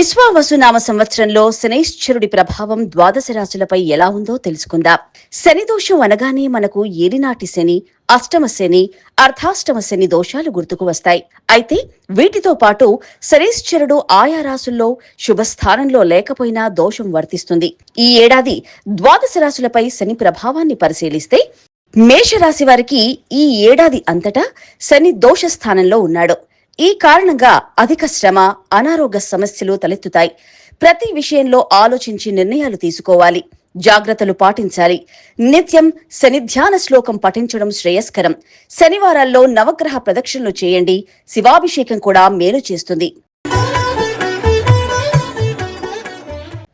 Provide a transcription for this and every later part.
విశ్వావసునామ సంవత్సరంలో శనైశ్వరుడి ప్రభావం ద్వాదశ రాశులపై ఎలా ఉందో తెలుసుకుందాం. శని దోషం అనగానే మనకు ఏలినాటి శని అష్టమ శని అర్ధాష్టమ శని దోషాలు గుర్తుకు వస్తాయి. అయితే వీటితో పాటు శనైశ్వరుడు ఆయా రాశుల్లో శుభస్థానంలో లేకపోయినా దోషం వర్తిస్తుంది. ఈ ఏడాది ద్వాదశ రాశులపై శని ప్రభావాన్ని పరిశీలిస్తే మేషరాశి వారికి ఈ ఏడాది అంతటా శని దోష స్థానంలో ఉన్నాడు. ఈ కారణంగా అధిక శ్రమ అనారోగ్య సమస్యలు తలెత్తుతాయి. ప్రతి విషయంలో ఆలోచించి నిర్ణయాలు తీసుకోవాలి. జాగ్రత్తలు పాటించాలి. నిత్యం శని ధ్యాన శ్లోకం పఠించడం శ్రేయస్కరం. శనివారాల్లో నవగ్రహ ప్రదక్షిణలు చేయండి. శివాభిషేకం కూడా మేలు చేస్తుంది.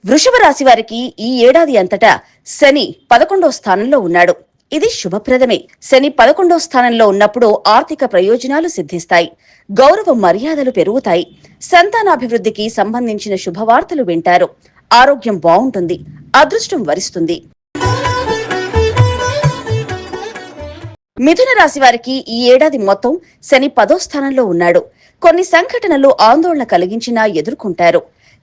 వృషభ రాశి వారికి ఈ ఏడాది అంతటా శని పదకొండో స్థానంలో ఉన్నాడు. ఇది శుభప్రదమే. శని పదకొండో స్థానంలో ఉన్నప్పుడు ఆర్థిక ప్రయోజనాలు సిద్ధిస్తాయి. గౌరవ మర్యాదలు పెరుగుతాయి. సంతానాభివృద్ధికి సంబంధించిన శుభవార్తలు వింటారు. ఆరోగ్యం బాగుంటుంది. అదృష్టం వరిస్తుంది. మిథున రాశి వారికి ఈ ఏడాది మొత్తం శని పదో స్థానంలో ఉన్నాడు. కొన్ని సంఘటనలు ఆందోళన కలిగించినా ఎదుర్కొంటారు.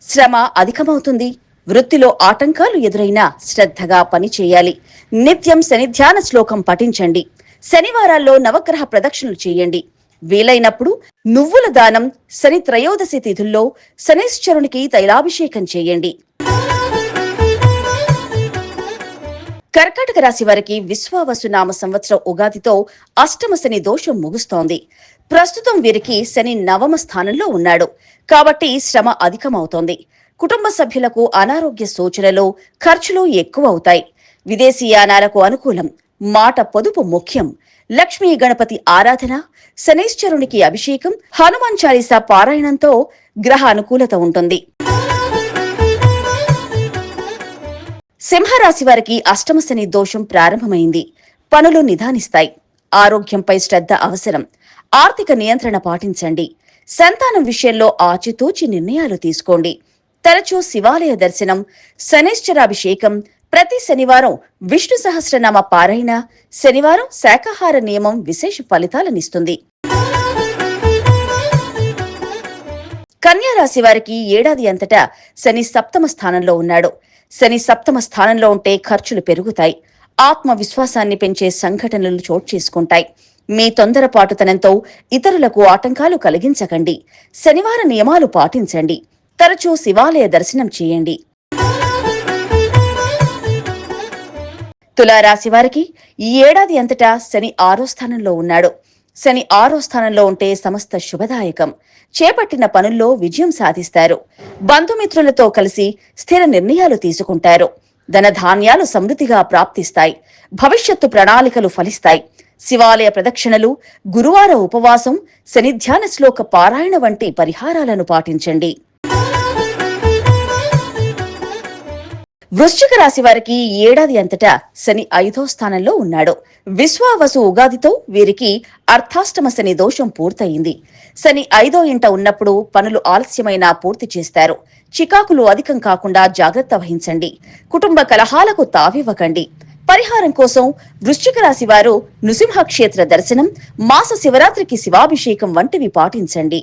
శ్రమ అధికమవుతుంది. వృత్తిలో ఆటంకాలు ఎదురైనా శ్రద్ధగా పనిచేయాలి. నిత్యం శని ధ్యాన శ్లోకం పఠించండి. శనివారాల్లో నవగ్రహ ప్రదక్షిణలు చేయండి. వీలైనప్పుడు నువ్వుల దానం శని త్రయోదశి తిథుల్లో శనిశ్చరునికి తైలాభిషేకం చేయండి. కర్కాటక రాశి వారికి విశ్వావసు నామ సంవత్సరం ఉగాదితో అష్టమ శని దోషం ముగుస్తోంది. ప్రస్తుతం వీరికి శని నవమ స్థానంలో ఉన్నాడు. కాబట్టి శ్రమ అధికమవుతోంది. కుటుంబ సభ్యులకు అనారోగ్య సూచనలు ఖర్చులు ఎక్కువ అవుతాయి విదేశీయానాలకు అనుకూలం. మాట పొదుపు ముఖ్యం. లక్ష్మీ గణపతి ఆరాధన శనైశ్వరునికి అభిషేకం హనుమాన్ చాలీసా పారాయణంతో గ్రహ అనుకూలత ఉంటుంది. సింహరాశి వారికి అష్టమ శని దోషం ప్రారంభమైంది. పనులు నిదానిస్తాయి. ఆరోగ్యంపై శ్రద్ధ అవసరం. ఆర్థిక నియంత్రణ పాటించండి. సంతానం విషయంలో ఆచితూచి నిర్ణయాలు తీసుకోండి. తరచూ శివాలయ దర్శనం శనిశ్చరాభిషేకం ప్రతి శనివారం విష్ణు సహస్రనామ పారాయణ శనివారం శాకాహార నియమం విశేష ఫలితాలనిస్తుంది కన్యారాశి వారికి ఏడాది అంతటా శని సప్తమ స్థానంలో ఉన్నాడు. శని సప్తమ స్థానంలో ఉంటే ఖర్చులు పెరుగుతాయి. ఆత్మవిశ్వాసాన్ని పెంచే సంఘటనలు చోటు చేసుకుంటాయి. మీ తొందరపాటుతనంతో ఇతరులకు ఆటంకాలు కలిగించకండి. శనివార నియమాలు పాటించండి. తరచూ శివాలయ దర్శనం చేయండి. తులారాశి వారికి ఈ ఏడాది అంతటా శని ఆరో స్థానంలో ఉన్నాడు. శని ఆరో స్థానంలో ఉంటే సమస్త శుభదాయకం. చేపట్టిన పనుల్లో విజయం సాధిస్తారు. బంధుమిత్రులతో కలిసి స్థిర నిర్ణయాలు తీసుకుంటారు. ధనధాన్యాలు సమృద్ధిగా ప్రాప్తిస్తాయి. భవిష్యత్తు ప్రణాళికలు ఫలిస్తాయి. శివాలయ ప్రదక్షిణలు గురువార ఉపవాసం శనిధ్యాన శ్లోక పారాయణ వంటి పరిహారాలను పాటించండి. వృశ్చిక రాశి వారికి ఏడాది అంతటా శని ఐదో స్థానంలో ఉన్నాడు. విశ్వావసు ఉగాదితో వీరికి అర్థాష్టమ శని దోషం పూర్తయింది. శని ఐదో ఇంట ఉన్నప్పుడు పనులు ఆలస్యమైనా పూర్తి చేస్తారు. చికాకులు అధికం కాకుండా జాగ్రత్త వహించండి. కుటుంబ కలహాలకు తావివ్వకండి. పరిహారం కోసం వృశ్చిక రాశి వారు నృసింహ క్షేత్ర దర్శనం మాస శివరాత్రికి శివాభిషేకం వంటివి పాటించండి.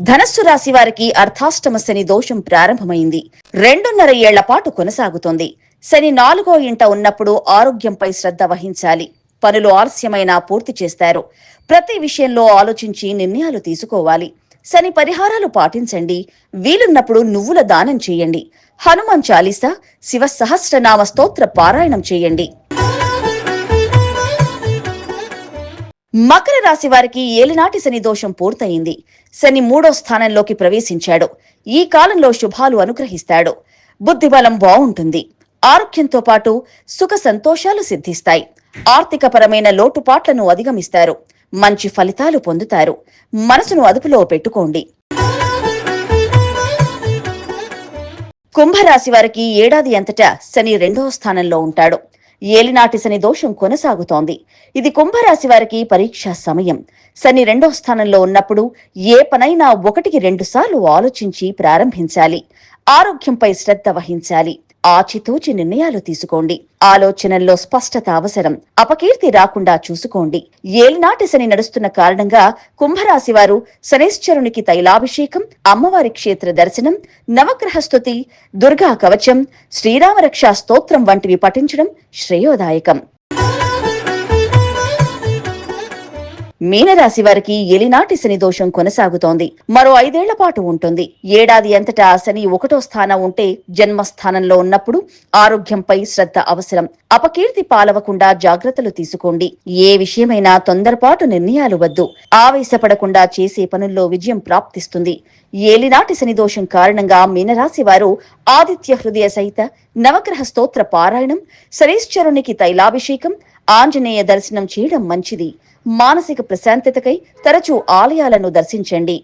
ధనస్సు రాశి వారికి అర్థాష్టమ శని దోషం ప్రారంభమైంది. రెండున్నర ఏళ్ళ పాటు కొనసాగుతోంది. శని నాలుగో ఇంట ఉన్నప్పుడు ఆరోగ్యంపై శ్రద్ధ వహించాలి. పనులు ఆలస్యమైనా పూర్తి చేస్తారు. ప్రతి విషయంలో ఆలోచించి నిర్ణయాలు తీసుకోవాలి. శని పరిహారాలు పాటించండి. వీలున్నప్పుడు నువ్వుల దానం చేయండి. హనుమాన్ చాలీసా శివ సహస్రనామ స్తోత్ర పారాయణం చేయండి. మకర రాశి వారికి ఏలినాటి శని దోషం పూర్తయింది. శని మూడో స్థానంలోకి ప్రవేశించాడు. ఈ కాలంలో శుభాలు అనుగ్రహిస్తాడు. బుద్ధిబలం బాగుంటుంది. ఆరోగ్యంతో పాటు సుఖ సంతోషాలు సిద్ధిస్తాయి. ఆర్థికపరమైన లోటుపాట్లను అధిగమిస్తారు. మంచి ఫలితాలు పొందుతారు. మనసును అదుపులో పెట్టుకోండి. కుంభరాశి వారికి ఏడాది అంతటా శని రెండవ స్థానంలో ఉంటాడు. ఏలినాటి శని దోషం కొనసాగుతోంది. ఇది కుంభరాశి వారికి పరీక్షా సమయం. శని రెండో స్థానంలో ఉన్నప్పుడు ఏ పనైనా ఒకటికి రెండుసార్లు ఆలోచించి ప్రారంభించాలి. ఆరోగ్యంపై శ్రద్ధ వహించాలి. ఆచితూచి నిర్ణయాలు తీసుకోండి. ఆలోచనల్లో స్పష్టత అవసరం. అపకీర్తి రాకుండా చూసుకోండి. ఏలినాటి శని నడుస్తున్న కారణంగా కుంభరాశి వారు శనేశ్వరునికి తైలాభిషేకం అమ్మవారి క్షేత్ర దర్శనం నవగ్రహ స్థుతి దుర్గా కవచం శ్రీరామరక్ష స్తోత్రం వంటివి పఠించడం శ్రేయోదాయకం. మీనరాశి వారికి ఎలినాటి శని దోషం కొనసాగుతోంది. మరో ఐదేళ్ళ పాటు ఉంటుంది. ఏడాది అంతటా శని ఒకటో స్థానం ఉంటే జన్మస్థానంలో ఉన్నప్పుడు ఆరోగ్యంపై శ్రద్ధ అవసరం. అపకీర్తి పాలవకుండా జాగ్రత్తలు తీసుకోండి. ఏ విషయమైనా తొందరపాటు నిర్ణయాలు వద్దు. ఆవేశపడకుండా చేసే పనుల్లో విజయం ప్రాప్తిస్తుంది. ఏలినాటి శని దోషం కారణంగా మీనరాశి వారు ఆదిత్య హృదయ సహిత నవగ్రహ స్తోత్ర పారాయణం శరీశ్చరునికి తైలాభిషేకం ఆంజనేయ దర్శనం చేయడం మంచిది. మానసిక ప్రశాంతతకై తరచూ ఆలయాలను దర్శించండి.